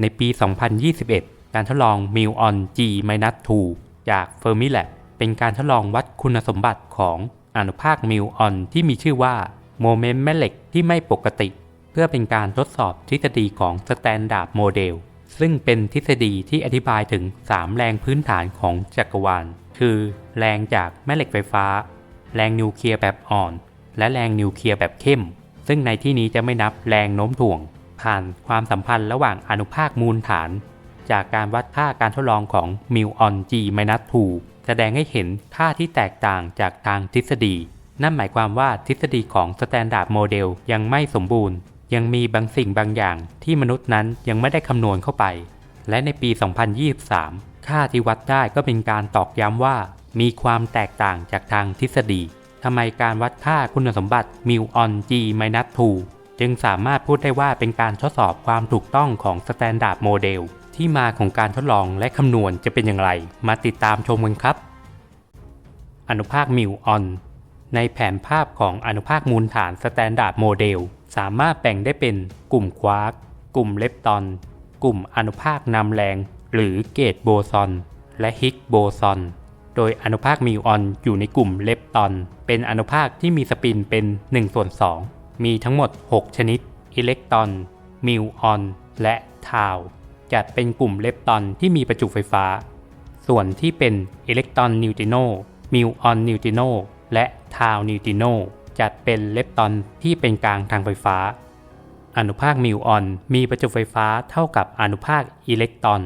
ในปี 2021 การทดลอง m i l on G-2 จาก Fermilab เป็นการทดลองวัดคุณสมบัติของอนุภาค m i l on ที่มีชื่อว่าโมเมนต์แม่เหล็กที่ไม่ปกติ เพื่อเป็นการทดสอบทฤษฎีของ Standard Model ซึ่งเป็นทฤษฎีที่อธิบายถึง 3 แรงพื้นฐานของจักรวาล คือ แรงจากแม่เหล็กไฟฟ้า แรงนิวเคลียร์แบบอ่อน และแรงนิวเคลียร์แบบเข้ม ซึ่งในที่นี้จะไม่นับแรงโน้มถ่วง ผ่านความสัมพันธ์ระหว่างอนุภาคมูลฐาน จากการวัดค่าการทดลองของ m i l on G-2 แสดงให้เห็นค่าที่แตกต่างจากทางทฤษฎี นั่นหมายความว่าทฤษฎีของ Standard Model ยังไม่สมบูรณ์ ยังมีบางสิ่งบางอย่างที่มนุษย์นั้นยังไม่ได้คำนวณเข้าไป และในปี 2023 ค่าที่วัดได้ก็เป็นการตอกย้ำว่า มีความแตกต่างจากทางทฤษฎีทำไมการวัดค่าคุณสมบัติ m i l on G-2 จึ งสามารถพูดได้ว่าเป็นการทดสอบความถูกต้องของ Standard Model ที่มาของการทดลองและคำนวณจะเป็นอย่างไร มาติดตามชมกันครับ อนุภาค m i l on ในแผนภาพของอนุภาคมูลฐาน Standard Model สามารถแบ่งได้เป็นกลุ่มควาร์กกลุ่มเลปตอน กลุ่มอนุภาคนำแรง หรือเกตโบซอน และฮิกโบซอน โดยอนุภาคมิวออนอยู่ในกลุ่มเลปตอน เป็นอนุภาคที่มีสปินเป็น1ส่วน2 มีทั้งหมด 6 ชนิด อิเล็กตรอน มิวออน และทาว จัดเป็นกลุ่มเลปตอนที่มีประจุไฟฟ้า ส่วนที่เป็นอิเล็กตรอนนิวติโน มิวออนนิวติโน และทาวนิวติโน จัดเป็นเลปตอนที่เป็นกลางทางไฟฟ้า อนุภาคมิวออนมีประจุไฟฟ้าเท่ากับอนุภาคอิเล็กตรอน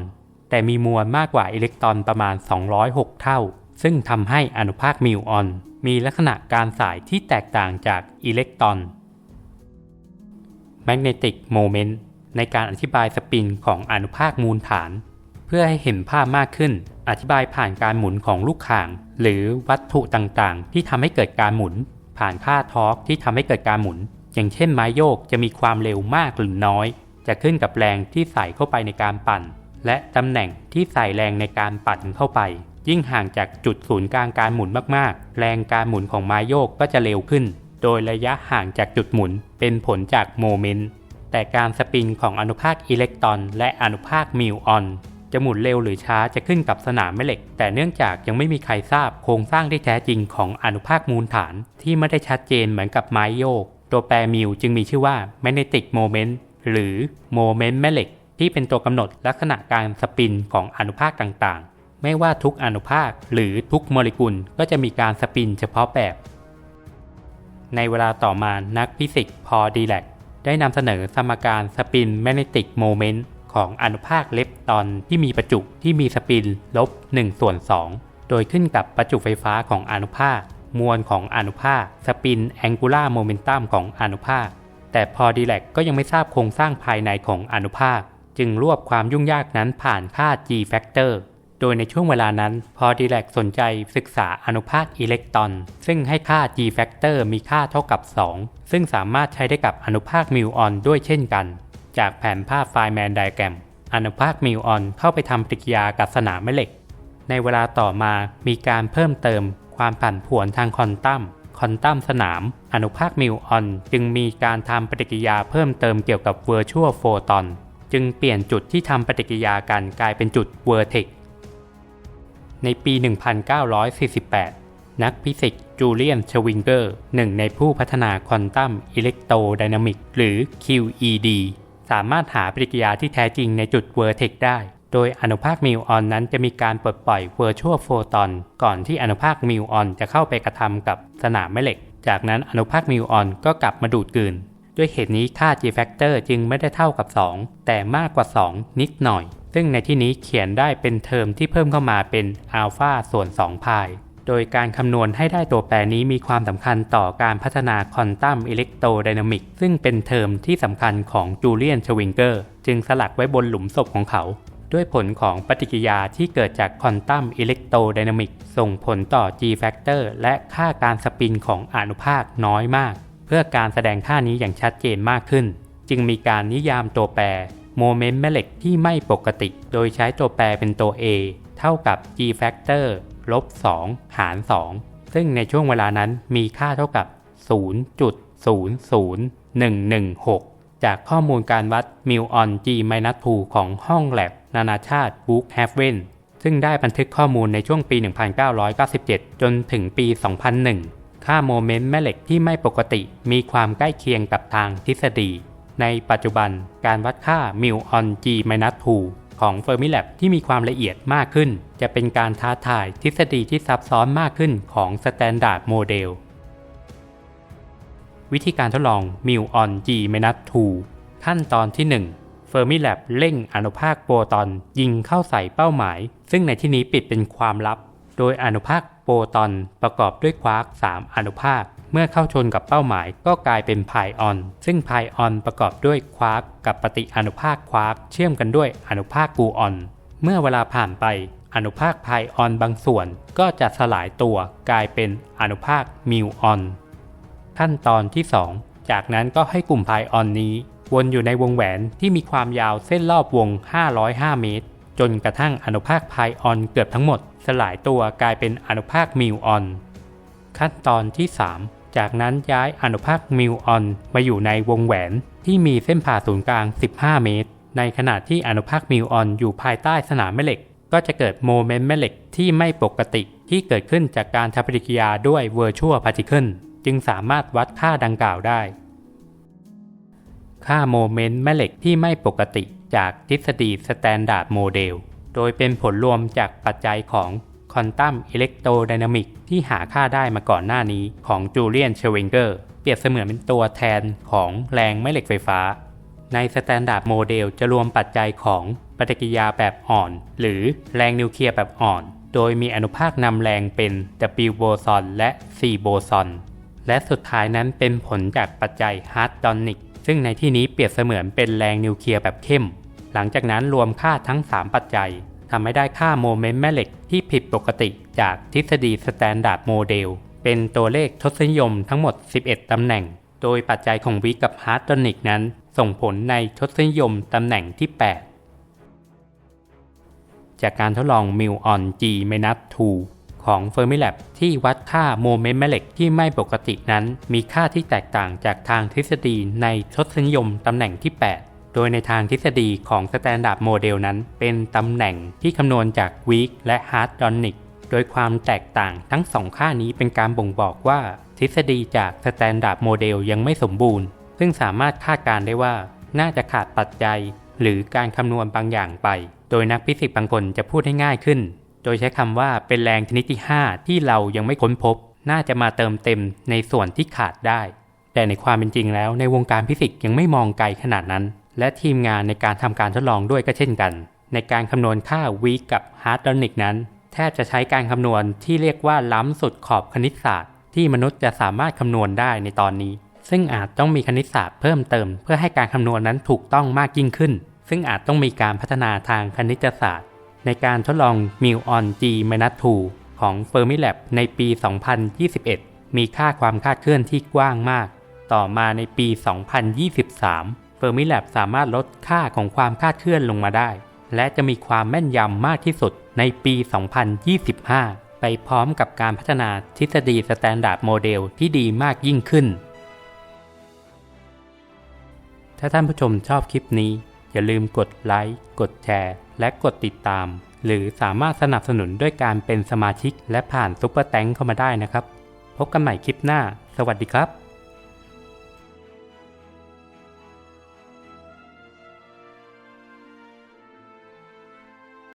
แต่มีมวลมากกว่าอิเล็กตรอนประมาณ 206 เท่า ซึ่งทำให้อนุภาคมิวออนมีลักษณะการสายที่แตกต่างจากอิเล็กตรอน Magnetic Moment ในการอธิบายสปินของอนุภาคมูลฐาน เพื่อให้เห็นภาพมากขึ้น อธิบายผ่านการหมุนของลูกข่าง หรือวัตถุต่างๆ ที่ทำให้เกิดการหมุน ผ่านค่าทอร์กที่ทำให้เกิดการหมุน อย่างเช่นไม้โยกจะมีความเร็วมากหรือน้อย จะขึ้นกับแรงที่ใส่เข้าไปในการปั่น และตำแหน่งที่ใส่แรงในการปั่นเข้าไป ยิ่งห่างจากจุดศูนย์กลางการหมุนมากๆ แรงการหมุนของไม้โยกก็จะเร็วขึ้น โดยระยะห่างจากจุดหมุนเป็นผลจากโมเมนต์ แต่การสปินของอนุภาคอิเล็กตรอน และอนุภาคมิวออนจะหมุนเร็วหรือช้าจะขึ้นกับสนามแม่เหล็ก แต่เนื่องจากยังไม่มีใครทราบโครงสร้างที่แท้จริงของอนุภาคมูลฐานที่ไม่ได้ชัดเจนเหมือนกับไม้โยก ตัวแปรมิวจึงมีชื่อว่า magnetic moment หรือ moment แม่เหล็ก ที่เป็นตัวกำหนดลักษณะการสปินของอนุภาคต่างๆ ไม่ว่าทุกอนุภาคหรือทุกโมเลกุลก็จะมีการสปินเฉพาะแบบ ในเวลาต่อมานักฟิสิกส์พอดีแลกได้นำเสนอสมการสปินแมกเนติกโมเมนต์ของอนุภาคเล็ปตอนที่มีประจุที่มีสปินลบ1ส่วน2 โดยขึ้นกับประจุไฟฟ้าของอนุภาค มวลของอนุภาค สปินแองกูล่าโมเมนตัมของอนุภาค แต่พอดีแลกก็ยังไม่ทราบโครงสร้างภายในของอนุภาค จึงรวบความยุ่งยากนั้นผ่านค่า G factor โดยในช่วงเวลานั้นพอดีแลกสนใจศึกษาอนุภาคอิเล็กตรอน ซึ่งให้ค่า G factor มีค่าเท่ากับ 2 ซึ่งสามารถใช้ได้กับอนุภาคมิวออนด้วยเช่นกัน จากแผนภาพไฟแมนไดแกรมอนุภาคมิวออนเข้าไปทำปฏิกิริยากับสนามแม่เหล็ก ในเวลาต่อมามีการเพิ่มเติมความผันผวนทางควอนตัมควอนตัมสนาม อนุภาคมิวออนจึงมีการทำปฏิกิริยาเพิ่มเติมเกี่ยวกับเวอร์ชวลโฟตอนจึงเปลี่ยนจุดที่ทำปฏิกิริยากันกลายเป็นจุดเวอร์เทก ในปี 1948 นักฟิสิกส์จูเลียนชวิงเกอร์ หนึ่งในผู้พัฒนาควอนตัมอิเล็กโทรไดนามิกหรือ QED สามารถหาปฏิกิริยาที่แท้จริงในจุดเวอร์เทกได้ โดยอนุภาคมิวออนนั้นจะมีการปลดปล่อยเวอร์ชวลโฟตอน ก่อนที่อนุภาคมิวออนจะเข้าไปกระทำกับสนามแม่เหล็ก จากนั้นอนุภาคมิวออนก็กลับมาดูดกลืน ด้วยเหตุนี้ค่า G factor จึงไม่ได้เท่ากับ 2 แต่มากกว่า 2 นิดหน่อย ซึ่งในที่นี้เขียนได้เป็นเทอมที่เพิ่มเข้ามาเป็นอัลฟาส่วน2พาย โดยการคำนวณให้ได้ตัวแปรนี้มีความสำคัญต่อการพัฒนาควอนตัมอิเล็กโทรไดนามิกซึ่งเป็นเทอมที่สำคัญของจูเลียนชวิงเกอร์จึงสลักไว้บนหลุมศพของเขา ด้วยผลของปฏิกิยาที่เกิดจากควอนตัมอิเล็กโทรไดนามิกส่งผลต่อ G factor และค่าการสปินของอนุภาคน้อยมาก เพื่อการแสดงค่านี้อย่างชัดเจนมากขึ้น จึงมีการนิยามตัวแปร โมเมนต์แม่เหล็กที่ไม่ปกติ โดยใช้ตัวแปรเป็นตัว A เท่ากับ G factor ลบ 2 หาร 2 ซึ่งในช่วงเวลานั้นมีค่าเท่ากับ 0.00116 จากข้อมูลการวัดมิวออน G-2 ของห้องแลบนานาชาติบุ๊กแฮฟเวนซึ่งได้บันทึกข้อมูลในช่วงปี 1997 จนถึงปี 2001 ค่าโมเมนต์แม่เหล็กที่ไม่ปกติมีความใกล้เคียงกับทางทฤษฎี ในปัจจุบันการวัดค่ามิวออน G-2 ของ Fermilab ที่มีความละเอียดมากขึ้น จะเป็นการท้าทายทฤษฎีที่ซับซ้อนมากขึ้นของ Standard Model วิธีการทดลองมิวออน G เมนัส2ขั้นตอนที่ 1 Fermilab เร่งอนุภาคโปรตอนยิงเข้าใส่เป้าหมาย ซึ่งในที่นี้ปิดเป็นความลับ โดยอนุภาคโปรตอนประกอบด้วยควาร์ก3อนุภาค เมื่อเข้าชนกับเป้าหมายก็กลายเป็นไพออน ซึ่งไพออนประกอบด้วยควาร์กกับปฏิอนุภาคควาร์กเชื่อมกันด้วยอนุภาคกูออน เมื่อเวลาผ่านไป อนุภาคไพออนบางส่วนก็จะสลายตัวกลายเป็นอนุภาคมิวออน ขั้นตอนที่ 2 จากนั้นก็ให้กลุ่มไพออนนี้ วนอยู่ในวงแหวนที่มีความยาวเส้นรอบวง 505 เมตร จนกระทั่งอนุภาคไพออนเกือบทั้งหมด สลายตัวกลายเป็นอนุภาคมิวออน ขั้นตอนที่ 3 จากนั้นย้ายอนุภาคมิวออนมาอยู่ในวงแหวนที่มีเส้นผ่าศูนย์กลาง 15 เมตร ในขณะที่อนุภาคมิวออนอยู่ภายใต้สนามแม่เหล็ก ก็จะเกิดโมเมนต์แม่เหล็กที่ไม่ปกติที่เกิดขึ้นจากการทำปฏิกิริยาด้วย Virtual Particle จึงสามารถวัดค่าดังกล่าวได้ ค่าโมเมนต์แม่เหล็กที่ไม่ปกติจากทฤษฎี Standard Model โดยเป็นผลรวมจากปัจจัยของ ควอนตัมอิเล็กโทรไดนามิกที่หาค่าได้มาก่อนหน้านี้ของจูเลียนเชวิงเกอร์เปรียบเสมือนเป็นตัวแทนของแรงแม่เหล็กไฟฟ้า ใน Standard Model จะรวมปัจจัยของปฏิกิริยาแบบอ่อน หรือแรงนิวเคลียร์แบบอ่อน โดยมีอนุภาคนำแรงเป็น W โบซอนและ C โบซอนและสุดท้ายนั้นเป็นผลจากปัจจัยฮาร์ดดอนิกซึ่งในที่นี้เปรียบเสมือนเป็นแรงนิวเคลียร์แบบเข้ม หลังจากนั้นรวมค่าทั้ง 3 ปัจจัย ทำให้ได้ค่าโมเมนต์แม่เหล็กที่ผิดปกติจากทฤษฎี Standard Model เป็นตัวเลขทศนิยมทั้งหมด 11 ตำแหน่ง โดยปัจจัยของวิกับฮาร์ดดอนิกนั้น ส่งผลในทศนิยมตำแหน่งที่ 8 จากการทดลองมิวออน G เมนัส2ของ Fermilab ที่วัดค่าโมเมนต์แม่เหล็กที่ไม่ปกตินั้น มีค่าที่แตกต่างจากทางทฤษฎีในทศนิยมตำแหน่งที่ 8 โดยในทางทฤษฎีของ Standard Model นั้น เป็นตำแหน่งที่คำนวณจาก Weak และ Hard Donic โดยความแตกต่างทั้งสองค่านี้เป็นการบ่งบอกว่า ทฤษฎีจาก Standard Model ยังไม่สมบูรณ์ ซึ่งสามารถคาดการได้ว่าน่าจะขาดปัจจัย หรือการคำนวณบางอย่างไป โดยนักฟิสิกส์บางคนจะพูดให้ง่ายขึ้น โดยใช้คำว่าเป็นแรงชนิดที่ 5 ที่เรายังไม่ค้นพบ น่าจะมาเติมเต็มในส่วนที่ขาดได้ แต่ในความเป็นจริงแล้วในวงการฟิสิกส์ยังไม่มองไกลขนาดนั้น และทีมงานในการทำการทดลองด้วยก็เช่นกัน ในการคำนวณค่าวีกับฮาร์ดดอนิกนั้น แทบจะใช้การคำนวณที่เรียกว่าล้ำสุดขอบคณิตศาสตร์ ที่มนุษย์จะสามารถคำนวณได้ในตอนนี้ ซึ่งอาจต้องมีคณิตศาสตร์เพิ่มเติม เพื่อให้การคำนวณนั้นถูกต้องมากยิ่งขึ้น ซึ่งอาจต้องมีการพัฒนาทางคณิตศาสตร์ ในการทดลอง m u on G 2ของ Fermilab ในปี 2021 มีค่าความคาดเคลื่อนที่กว้างมาก ต่อมาในปี 2023 Fermilab สามารถลดค่าของความคาดเคลื่อนลงมาได้ และจะมีความแม่นยำมากที่สุดในปี 2025 ไปพร้อมกับการพัฒนาทฤษฎี Standard Model ที่ดีมากยิ่งขึ้น ถ้าท่านผู้ชมชอบคลิปนี้ อย่าลืมกดไลค์ กดแชร์ และกดติดตาม หรือสามารถสนับสนุนด้วยการเป็นสมาชิก และผ่านซุปเปอร์แตงเข้ามาได้นะครับ พบกันใหม่คลิปหน้า สวัสดีครับ